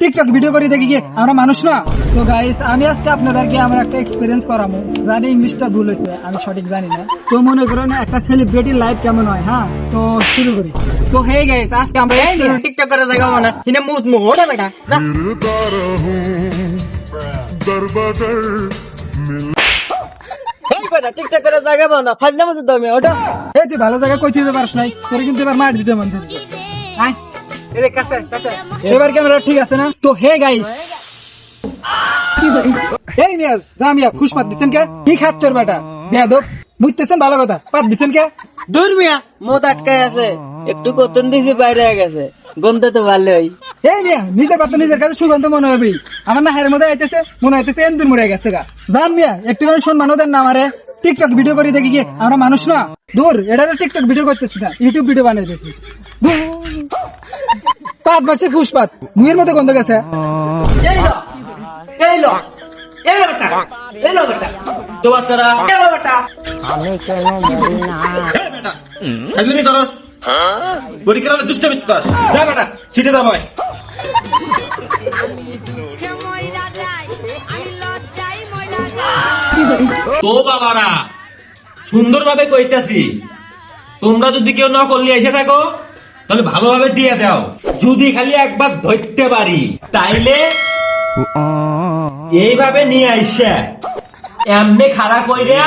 TikTok video করে দেখি আমরা মানুষ না? তো গাইস আমি আজকে আপনাদেরকে আমার একটা এক্সপিরিয়েন্স করাবো জানি ইংলিশটা ভুল হয়েছে আমি সঠিক জানি তো মনে করেন একটা সেলিব্রিটির লাইফ কেমন হয় হ্যাঁ? তো শুরু করি। তো হে গাইস আজকে আমরা টিকটক করে দেখাবো না বেটা না ভালো জায়গা কই নাই কিন্তু এবার দিতে এবার ক্যামেরা ঠিক আছে না? তো হে গাইস। খুশ বুঝতেছেন ভালো কথা পাত দিছেন কে? দূর মিয়া মোদ আটকায় আছে একটু কতন দিছি বাইরে গেছে গন্ধ তো ভালোই। এই মিয়া নিজের পাত্র নিজের কাছে সুগন্ধ মনে হবে। আমার না হারের মধ্যে আইতেছে মনে হইতেছে এমদুর মরে গেছে গা। জান মিয়া একটু করে দেন না আমারে। টিকটক ভিডিও করে দেখি কি আমরা মানুষ না? দূর এটা তো টিকটক ভিডিও করতেছি না ইউটিউব ভিডিও বানাইতেছি পাত মারছে ফুসপাত মুয়ের মতো গন্ধ গেছে। তো বাচ্চারা খাইজুনি করস পরীক্ষা দুষ্টামি চাস যা বেটা, সিটে দা ভাই। তো বাবারা, সুন্দরভাবে কইতাছি, তোমরা যদি কেউ নকল নিয়ে এসে থাকো, তাহলে ভালোভাবে দিয়ে দাও। যদি খালি একবার ধরতে পারি, তাইলে এইভাবে নিয়ে আইসা। এমনি খাড়া কইরা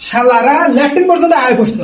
শালারা ল্যাট্রিন পর্যন্ত আয় করছে।